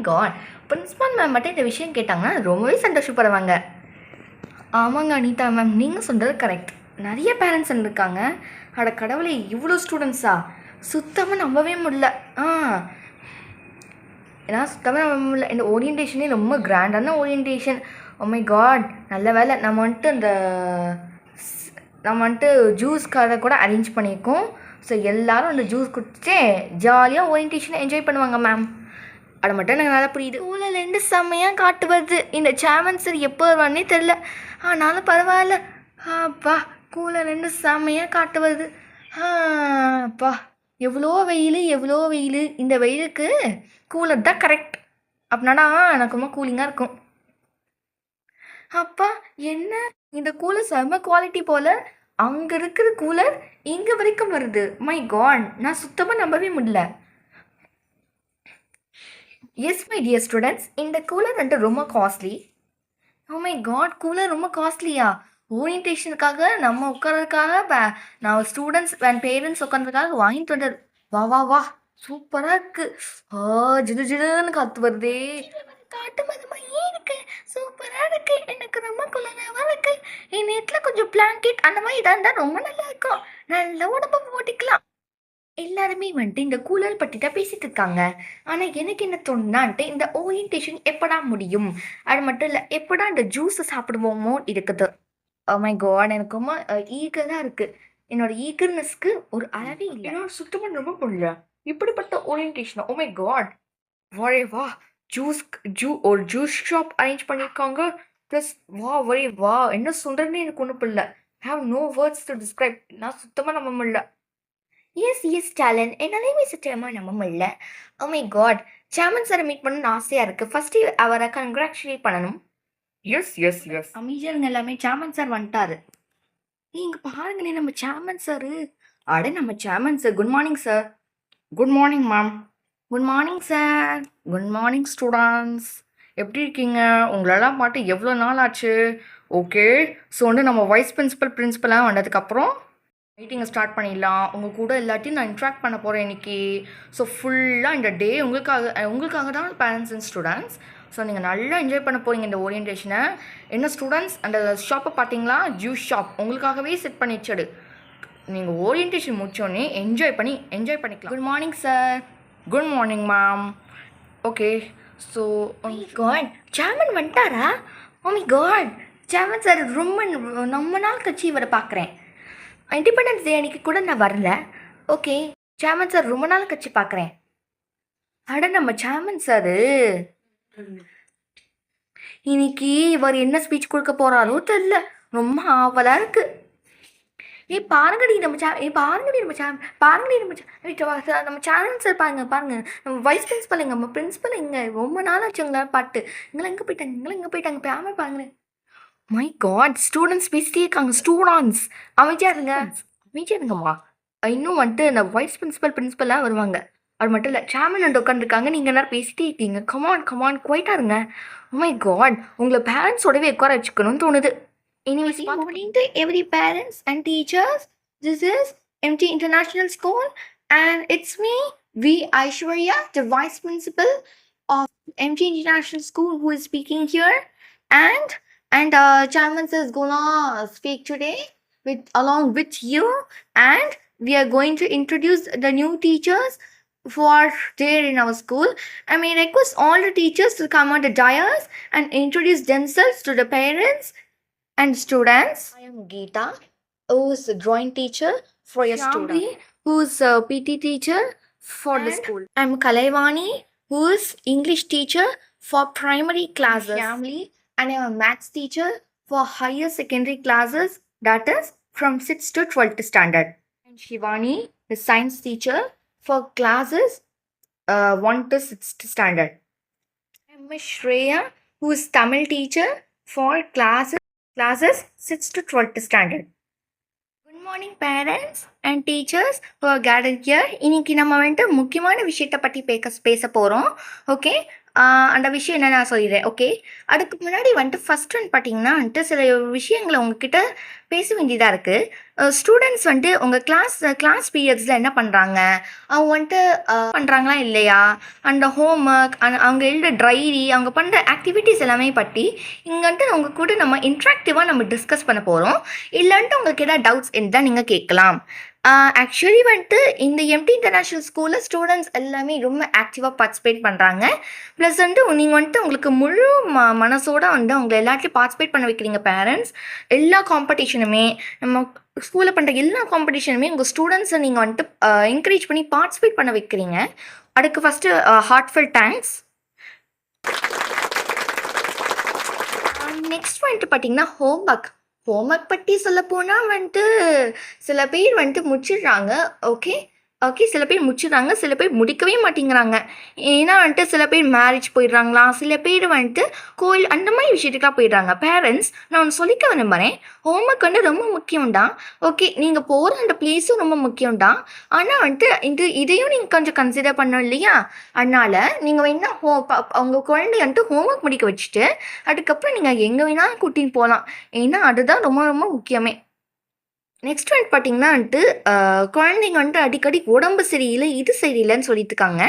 God principal ma'am மட்டும் இந்த விஷயம் கேட்டாங்கன்னா ரொம்பவே சந்தோஷப்படுவாங்க. ஆமாங்க அனிதா மேம் நீங்கள் சொல்கிறது கரெக்ட் நிறைய பேரண்ட்ஸ் வந்திருக்காங்க. அட கடவுளே இவ்வளோ ஸ்டூடெண்ட்ஸா சுத்தமாக நம்பவே முடியல. ஆ. ஏன்னா சுத்தமாக நம்ப முடியல. இந்த ஓரியன்டேஷனே ரொம்ப கிராண்டான ஓரியன்டேஷன் மை காட் நல்ல வேலை நம்ம வந்துட்டு அந்த நம்ம வந்துட்டு ஜூஸ் காரை கூட அரேஞ்ச் பண்ணியிருக்கோம். ஸோ எல்லாரும் அந்த ஜூஸ் குடிச்சு ஜாலியாக ஓரியன்டேஷனை என்ஜாய் பண்ணுவாங்க மேம் அதை மட்டும் எனக்கு நல்லா புரியுது. ஊழலேருந்து செம்மையாக காட்டு வருது. இந்த சேர்மன் சார் எப்போ வருவானே தெரில ஆனாலும் பரவாயில்ல. அப்பா ரெண்டு செம்மையாக காட்டு வருது. அப்பா. எவ்வளோ வெயில் எவ்வளோ வெயில். இந்த வெயிலுக்கு கூலர் தான் கரெக்ட் அப்படின்னா எனக்கு ரொம்ப கூலிங்காக இருக்கும். அப்பா என்ன? இந்த கூலர் செம்ம குவாலிட்டி போல். அங்கே இருக்கிற கூலர் இங்கே வரைக்கும் வருது. மை காட் நான் சுத்தமாக நம்பவே முடியல. எஸ் மை டியர் ஸ்டூடெண்ட்ஸ் இந்த கூலர் வந்துட்டு ரொம்ப costly oh my god cooler ரொம்ப காஸ்ட்லியா ஓரியன்டேஷனுக்காக நம்ம உட்காரதுக்காக ப- நான் ஸ்டூடெண்ட்ஸ் அண்ட் பேரண்ட்ஸ் உட்காந்துக்காக வாங்கிட்டு வந்தது. வா வா வா. சூப்பராக இருக்கு. ஆ ஜிடு ஜிடுன்னு காத்து வருதே. காட்டு மது ஏன் இருக்கு சூப்பராக இருக்கு எனக்கு ரொம்ப குளிராக இருக்கு என் நேரத்தில் கொஞ்சம் பிளாங்கெட் அந்த மாதிரி இதாக இருந்தால் ரொம்ப நல்லா இருக்கும். நல்ல உடம்பு போட்டிக்கலாம். எல்லாருமே வந்துட்டு இந்த கூலர் பற்றி தான் பேசிட்டு இருக்காங்க. ஆனால் எனக்கு என்ன தோணுனான்ட்டு இந்த ஓரியன்டேஷன் எப்படா முடியும்? அது மட்டும் இல்லை எப்படா இந்த ஜூஸை சாப்பிடுவோமோ இருக்குது. Oh மை காட் எனக்கு ரொம்ப ஈகராக இருக்குது என்னோட ஈகர்னஸ்க்கு ஒரு அளவே இல்லை. என்னோட சுத்தமாக ரொம்ப முடியல. இப்படிப்பட்ட ஓரியன்டேஷன் ஓ மை காட் வரே வா. ஜூஸ் ஜூ ஒரு ஜூஸ் ஷாப் அரேஞ்ச் பண்ணியிருக்காங்க ப்ளஸ் வா வரே வா என்ன சொல்கிறேன்னு எனக்கு ஒன்றும் புரியல. Have no words to describe நான் சுத்தமாக நம்ப முடியல. எஸ் எஸ் டேலன் என்னாலையுமே சத்தியமாக நம்ப முடியல. மை காட் சேமன் சாரை மீட் பண்ணணும்னு ஆசையாக இருக்குது ஃபஸ்ட்டு அவரை கங்க்ராச்சுலேட் பண்ணணும். எஸ் எஸ் எஸ் அமைச்சருங்க எல்லாமே சேமன் சார் வந்துட்டாரு. நீங்க பாருங்களேன் நம்ம சேமன் சார் அட நம்ம Seman sir good morning sir good morning ma'am good morning sir good morning students எப்படி இருக்கீங்க? உங்களெல்லாம் பாட்டு எவ்வளோ நாள் ஆச்சு? ஓகே ஸோ வந்து நம்ம வைஸ் பிரின்ஸிபல் பிரின்ஸிபலாக வந்ததுக்கப்புறம் மீட்டிங்கை ஸ்டார்ட் பண்ணிடலாம். உங்கள் கூட எல்லாத்தையும் நான் இன்ட்ராக்ட் பண்ண போகிறேன் இன்றைக்கி ஸோ ஃபுல்லாக இந்த டே உங்களுக்காக உங்களுக்காக தான் பேரண்ட்ஸ் அண்ட் ஸ்டூடெண்ட்ஸ் ஸோ நீங்கள் நல்லா என்ஜாய் பண்ண போகிறீங்க இந்த ஓரியன்டேஷனை என்ன ஸ்டூடெண்ட்ஸ் அந்த ஷாப்பை பார்த்தீங்களா ஜூஸ் ஷாப் உங்களுக்காகவே செட் பண்ணி வச்சது நீங்கள் ஓரியன்டேஷன் முடிச்சோடனே என்ஜாய் பண்ணி என்ஜாய் பண்ணிக்கலாம். Good morning sir good morning ma'am okay so god Seman வந்துட்டாரா? Oh my God Seman sir ரொம்ப ரொம்ப நாள் கழிச்சு இவரை பார்க்குறேன். இண்டிபெண்டன்ஸ் டே அன்னைக்கு கூட நான் வரல. ஓகே சேமன் சார் ரொம்ப நாள் கழிச்சு பார்க்குறேன். அட நம்ம சேமன் சார் இன்னைக்கு இவர் என்ன ஸ்பீச் கொடுக்க போறாரோ தெரியல. ரொம்ப ஆவலாக இருக்கு. ஏய் பாருங்கடி நம்ம சே ஏய் பாருங்கடி நம்ம சே பாருங்கடி நம்ம சே நம்ம சேனல் சார் பாருங்க பாருங்க. நம்ம வைஸ் பிரின்ஸ்பல் எங்க நம்ம பிரின்ஸ்பல் எங்க? ரொம்ப நாள் ஆச்சுங்களா பாட்டு. இங்கெல்லாம் எங்கே போயிட்டாங்க? இங்கெல்லாம் எங்கே போயிட்டாங்க? பேம பாருங்களேன். மை காட் ஸ்டூடெண்ட்ஸ் பேசிட்டே இருக்காங்க. ஸ்டூடெண்ட்ஸ் அமைதியா இருங்க. அமைதியா இருங்கம்மா. இன்னும் வந்துட்டு இந்த வைஸ் பிரின்சிபல் பிரின்சிபலாக வருவாங்க. அது மட்டும் இல்லை சேமன் அண்ட் உட்காந்துருக்காங்க நீங்கள் எல்லாரும் பேசிட்டே இருக்கீங்க. கமான் கமான் குவைட்டா இருங்க. மை காட் உங்களை பேரண்ட்ஸோடவே உட்கார வச்சுக்கணும்னு தோணுது. Anyways, good morning to every parents and teachers. This is MT International School, and it's me, V. Aishwarya, the vice principal of MT International School, who is speaking here. And and uh, Chairman is gonna speak today with along with you, and we are going to introduce the new teachers for there in our school. I may request all the teachers to come on the dais and introduce themselves to the parents and students. I am Geeta, who is a drawing teacher for your student. who is a PT teacher for the school. I'm Kalaivani, who is English teacher for primary classes. Family, and I'm a maths teacher for higher secondary classes, that is from 6th to 12th standard. And Shivani, the science teacher for classes uh, 1 to 6th standard. I'm Miss Shreya, who is Tamil teacher for classes classes 6th to 12th standard. Good morning parents and teachers cater year இன்னைக்கு நம்ம வந்துட்டு முக்கியமான விஷயத்தை பற்றி பேச பேச போகிறோம் okay அந்த விஷயம் என்ன நான் சொல்லிடுறேன். ஓகே அதுக்கு முன்னாடி வந்துட்டு ஃபஸ்ட் ஒன் பார்த்தீங்கன்னா வந்துட்டு சில விஷயங்களை உங்ககிட்ட பேச வேண்டியதாக இருக்குது ஸ்டூடெண்ட்ஸ் வந்துட்டு உங்கள் கிளாஸ் கிளாஸ் பீரியட்ஸில் என்ன பண்ணுறாங்க அவங்க வந்துட்டு பண்ணுறாங்களா இல்லையா? அந்த ஹோம் ஒர்க் அவங்க எழுத டைரி அவங்க பண்ணுற ஆக்டிவிட்டீஸ் எல்லாமே பற்றி இங்கே வந்துட்டு உங்கள் கூட நம்ம இன்ட்ராக்டிவாக நம்ம டிஸ்கஸ் பண்ண போகிறோம் இல்லைன்ட்டு உங்களுக்கு ஏதாவது டவுட்ஸ் இருந்தால் நீங்கள் கேட்கலாம். ஆக்சுவலி வந்துட்டு இந்த எம்டி இன்டர்நேஷ்னல் ஸ்கூலில் ஸ்டூடெண்ட்ஸ் எல்லாமே ரொம்ப ஆக்டிவாக பார்ட்டிசிபேட் பண்ணுறாங்க ப்ளஸ் வந்துட்டு நீங்கள் வந்துட்டு உங்களுக்கு முழு ம மனசோட வந்து அவங்க எல்லாத்தையும் பார்ட்டிசிபேட் பண்ண வைக்கிறீங்க பேரண்ட்ஸ் எல்லா காம்படிஷனுமே நம்ம ஸ்கூலில் பண்ணுற எல்லா காம்படிஷனுமே உங்கள் ஸ்டூடெண்ட்ஸை நீங்கள் வந்துட்டு என்கரேஜ் பண்ணி பார்ட்டிசிபேட் பண்ண வைக்கிறீங்க. அதுக்கு ஃபஸ்ட்டு ஹார்ட்ஃபுல் தேங்க்ஸ் நெக்ஸ்ட் வந்துட்டு பார்த்தீங்கன்னா ஹோம்ஒர்க் ஹோம்ஒர்க் பற்றி சொல்ல போனால் வந்துட்டு சில பேர் வந்துட்டு முடிச்சிடுறாங்க ஓகே ஓகே சில பேர் முடிச்சிடுறாங்க சில பேர் முடிக்கவே மாட்டேங்கிறாங்க. ஏன்னா வந்துட்டு சில பேர் மேரேஜ் போயிடுறாங்களா சில பேர் வந்துட்டு கோயில் அந்த மாதிரி விஷயத்துக்குலாம் போயிடுறாங்க. பேரண்ட்ஸ் நான் ஒன்று சொல்லிக்க விரும்புகிறேன் ஹோம்ஒர்க் வந்து ரொம்ப முக்கியம் தான் ஓகே நீங்கள் போகிற அந்த பிளேஸும் ரொம்ப முக்கியம் தான் ஆனால் வந்துட்டு இது இதையும் நீங்கள் கொஞ்சம் கன்சிடர் பண்ணணும் இல்லையா? அதனால் நீங்கள் வேணால் ஹோ அவங்க குழந்தைய வந்துட்டு ஹோம்ஒர்க் முடிக்க வச்சுட்டு அதுக்கப்புறம் நீங்கள் எங்கே வேணாலும் கூட்டின்னு போகலாம் ஏன்னா அதுதான் ரொம்ப ரொம்ப முக்கியமே. நெக்ஸ்ட் வந்து பார்த்தீங்கன்னா வந்துட்டு குழந்தைங்க வந்துட்டு அடிக்கடி உடம்பு சரியில்லை இது சரியில்லைன்னு சொல்லிட்டு இருக்காங்க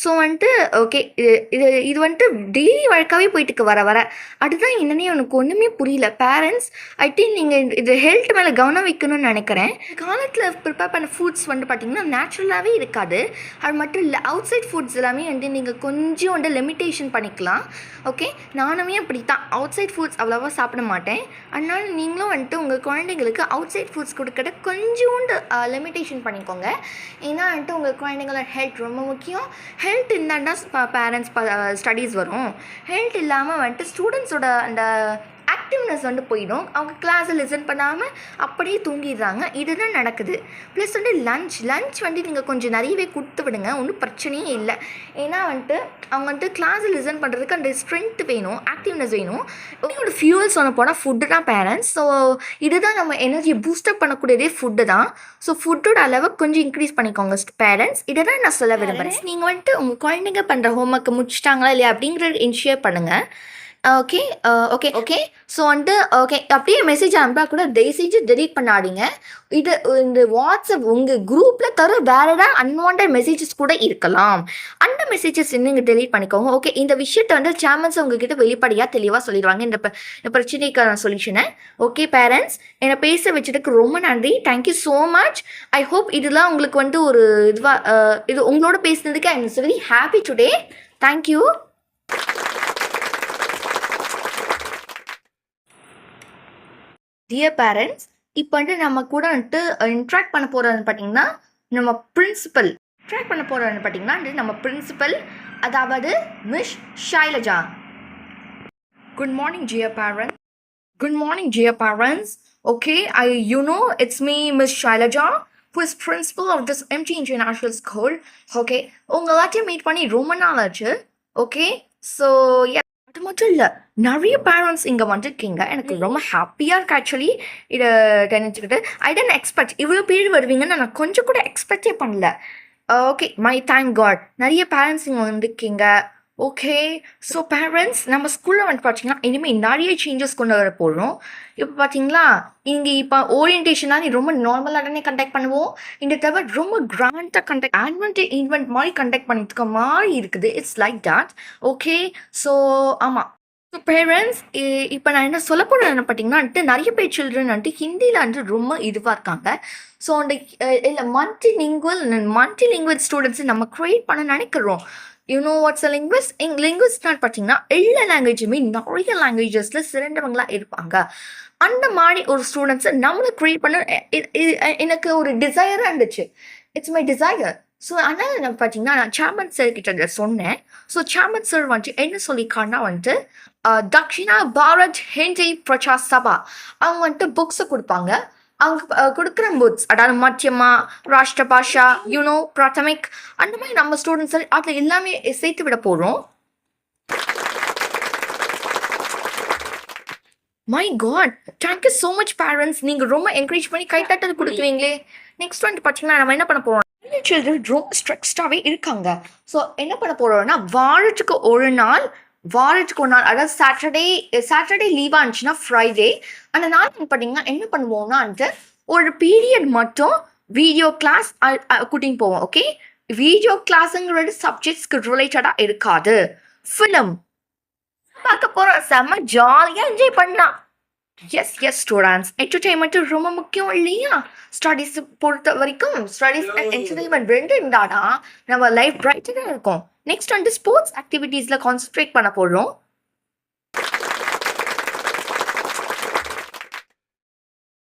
ஸோ வந்துட்டு ஓகே இது இது இது வந்துட்டு டெய்லி வழக்காகவே போயிட்டு இருக்கு வர வர. அதுதான் என்னன்னே எனக்கு ஒன்றுமே புரியல. பேரண்ட்ஸ் ஐ திங்க் நீங்கள் இது ஹெல்த் மேலே கவனம் வைக்கணும்னு நினைக்கிறேன். காலத்தில் ப்ரிப்பேர் பண்ண ஃபுட்ஸ் வந்து பார்த்தீங்கன்னா நேச்சுரலாகவே இருக்காது. அது மட்டும் இல்லை அவுட் சைட் ஃபுட்ஸ் எல்லாமே வந்து நீங்கள் கொஞ்சம் வந்து லிமிட்டேஷன் பண்ணிக்கலாம். ஓகே நானுமே அப்படி தான் அவுட் சைட் ஃபுட்ஸ் அவ்வளோவா சாப்பிட மாட்டேன். அதனால நீங்களும் வந்துட்டு உங்கள் குழந்தைங்களுக்கு அவுட் சைட் ஃபுட்ஸ் கொடுக்கறத கொஞ்சோண்டு லிமிட்டேஷன் பண்ணிக்கோங்க. ஏன்னா வந்துட்டு உங்கள் குழந்தைங்களோட ஹெல்த் ரொம்ப முக்கியம். ஹெல்த் இருந்தாண்டா பேரண்ட்ஸ் ஸ்டடீஸ் வரும். ஹெல்த் இல்லாமல் வந்துட்டு ஸ்டூடெண்ட்ஸோட அந்த ஆக்டிவ்னஸ் வந்து போயிடும். அவங்க கிளாஸை லிசன் பண்ணாமல் அப்படியே தூங்கிடுறாங்க. இதுதான் நடக்குது. ப்ளஸ் வந்து லஞ்ச் லஞ்ச் வந்து நீங்கள் கொஞ்சம் நிறையவே கொடுத்து விடுங்க. ஒன்றும் பிரச்சனையே இல்லை. ஏன்னா வந்துட்டு அவங்க வந்துட்டு கிளாஸை லிசன் பண்ணுறதுக்கு அந்த ஸ்ட்ரென்த் வேணும் ஆக்டிவ்னஸ் வேணும். ஒரு ஃபியூவல் சொன்ன போனால் ஃபுட்டு தான் பேரண்ட்ஸ் ஸோ இதுதான் நம்ம எனர்ஜி பூஸ்டப் பண்ணக்கூடியதே ஃபுட்டு தான். ஸோ ஃபுட்டோட அளவை கொஞ்சம் இன்க்ரீஸ் பண்ணிக்கோங்க பேரண்ட்ஸ் இதை தான் நான் சொல்ல விரும்புகிறேன் நீங்கள் வந்துட்டு உங்கள் குழந்தைங்க பண்ணுற ஹோம்ஒர்க்கை முடிச்சிட்டாங்களா இல்லையா அப்படிங்கிறத இன்ஷியர் பண்ணுங்கள் ஓகே ஓகே ஓகே ஸோ வந்துட்டு ஓகே அப்படியே மெசேஜ் அனுப்பா கூட தயவு டெலீட் பண்ணாதீங்க. இது இந்த வாட்ஸ்அப் உங்கள் குரூப்பில் தர வேறு ஏதாவது அன்வான்ட் மெசேஜஸ் கூட இருக்கலாம். அந்த மெசேஜஸ் நீங்கள் டெலீட் பண்ணிக்கோங்க ஓகே இந்த விஷயத்தை வந்து சேர்மன்ஸ் உங்ககிட்ட வெளிப்படையாக தெளிவாக சொல்லிடுவாங்க. இந்த இந்த பிரச்சனைக்கான சொல்யூஷனை ஓகே பேரண்ட்ஸ் என்னை பேச வச்சதுக்கு ரொம்ப நன்றி. Thank you so much I hope இதெல்லாம் உங்களுக்கு வந்து ஒரு இதுவாக uh, இது உங்களோட பேசுனதுக்கு I am very happy today thank you dear parents இப்போ வந்து நம்ம கூட வந்துட்டு இன்ட்ராக்ட் பண்ண போகிறது பார்த்தீங்கன்னா நம்ம பிரின்சிபல் இன்ட்ராக்ட் பண்ண போகிறது பார்த்தீங்கன்னா நம்ம பிரின்சிபல் அதாவது miss Shailaja good morning dear parents good morning dear parents okay I you know it's me miss Shailaja who is principal of this MT International School. Okay, உங்க எல்லாத்தையும் மீட் பண்ணி ரொம்ப நாள் ஆச்சு. ஓகே ஸோ அது மட்டும் இல்லை. நிறைய பேரண்ட்ஸ் இங்கே வந்திருக்கீங்க. எனக்கு ரொம்ப ஹாப்பியாக இருக்கு ஆக்சுவலி இதை தெரிஞ்சுக்கிட்டு. ஐ டென்ட் எக்ஸ்பெக்ட் இவ்வளோ பேர் வருவீங்கன்னு நான் கொஞ்சம் கூட எக்ஸ்பெக்டே பண்ணல. ஓகே மை தேங்க் காட் நிறைய பேரண்ட்ஸ் இங்கே வந்திருக்கீங்க. ஓகே ஸோ பேரண்ட்ஸ் நம்ம ஸ்கூலில் வந்து பார்த்தீங்கன்னா இனிமேல் நிறைய சேஞ்சஸ் கொண்டு வர போகிறோம் இப்போ பார்த்தீங்களா இங்கே இப்போ ஓரியன்டேஷனாக நீ ரொம்ப நார்மலாக தானே கண்டக்ட் பண்ணுவோம். இந்த தவிர ரொம்ப கிராண்டாக கண்டக்ட் ஆன்வென்ட் ஈவெண்ட் மாதிரி கண்டக்ட் பண்ணிட்டு இருக்க மாதிரி இருக்குது. It's like that okay so ஆமாம் ஸோ பேரண்ட்ஸ் இப்போ நான் என்ன சொல்ல போகிறேன் என்ன பார்த்தீங்கன்னா வந்துட்டு நிறைய பேர் சில்ட்ரன் வந்துட்டு ஹிந்தியில் வந்துட்டு ரொம்ப இதுவாக இருக்காங்க. ஸோ அந்த இல்லை மல்டி லிங்குவல் மல்டி லிங்குவல் ஸ்டூடெண்ட்ஸை நம்ம க்ரியேட் பண்ண நினைக்கிறோம். யூனோ வாட்ஸ் அ லிங்குவஸ் இங் லிங்குவஸ்ட்னா பார்த்தீங்கன்னா எல்லா லாங்குவேஜுமே நிறைய லாங்குவேஜஸில் சிறந்தவங்களாக இருப்பாங்க. அந்த மாதிரி ஒரு ஸ்டூடெண்ட்ஸை நம்மளை க்ரியேட் பண்ண எனக்கு ஒரு டிசையராக இருந்துச்சு. இட்ஸ் மை டிசையர் ஸோ அதனால் நான் பார்த்தீங்கன்னா நான் சேர்மன் சார் கிட்ட சொன்னேன். ஸோ சேர்மன் சார் வந்துட்டு என்ன சொல்லியிருக்காருன்னா வந்துட்டு தக்ஷிணா பாரத் ஹிந்தி பிரச்சா சபா. அவங்க வந்துட்டு புக்ஸை கொடுப்பாங்க. அவங்க கொடுக்குற புக்ஸ் அதாவது மத்தியமா ராஷ்டிர பாஷா யூனோ பிராத்தமிக் அந்த மாதிரி நம்ம ஸ்டூடெண்ட்ஸ் அதில் எல்லாமே சேர்த்து விட போகிறோம் my god thank you so much parents நீங்கள் ரொம்ப என்கரேஜ் பண்ணி கைத்தட்டல் கொடுக்குறீங்களே. நெக்ஸ்ட் வந்துட்டு பார்த்தீங்கன்னா நம்ம என்ன பண்ண போகிறோம் சில்ட்ரன் ரொம்ப ஸ்ட்ரெக்ஸ்டாகவே இருக்காங்க. ஸோ என்ன பண்ண போகிறோம்னா வாரத்துக்கு ஒரு நாள் வாரத்துக்கு ஒரு நாள் அதாவது சாட்டர்டே சாட்டர்டே லீவாக இருந்துச்சுன்னா ஃப்ரைடே அந்த நாள் பார்த்தீங்கன்னா என்ன பண்ணுவோம்னா வந்துட்டு ஒரு பீரியட் மட்டும் வீடியோ கிளாஸ் கூட்டின்னு போவோம் ஓகே வீடியோ கிளாஸுங்கிறது சப்ஜெக்ட்ஸ்க்கு ரிலேட்டடாக இருக்காது. ஃபிலிம் பார்க்க போகிறோம் செம்ம ஜாலியாக என்ஜாய் பண்ணலாம். எஸ் எஸ் ஸ்டூடெண்ட்ஸ் என்டர்டெயின்மெண்ட்டு ரொம்ப முக்கியம் இல்லையா? ஸ்டடீஸ் பொறுத்த வரைக்கும் ஸ்டடீஸ் அண்ட் என்டர்டெயின்மெண்ட் ரெண்டு இருந்தாடா நம்ம லைஃப் பிரைட்டாக இருக்கும். நெக்ஸ்ட் வந்து ஸ்போர்ட்ஸ் ஆக்டிவிட்டீஸில் கான்சென்ட்ரேட் பண்ண போகிறோம்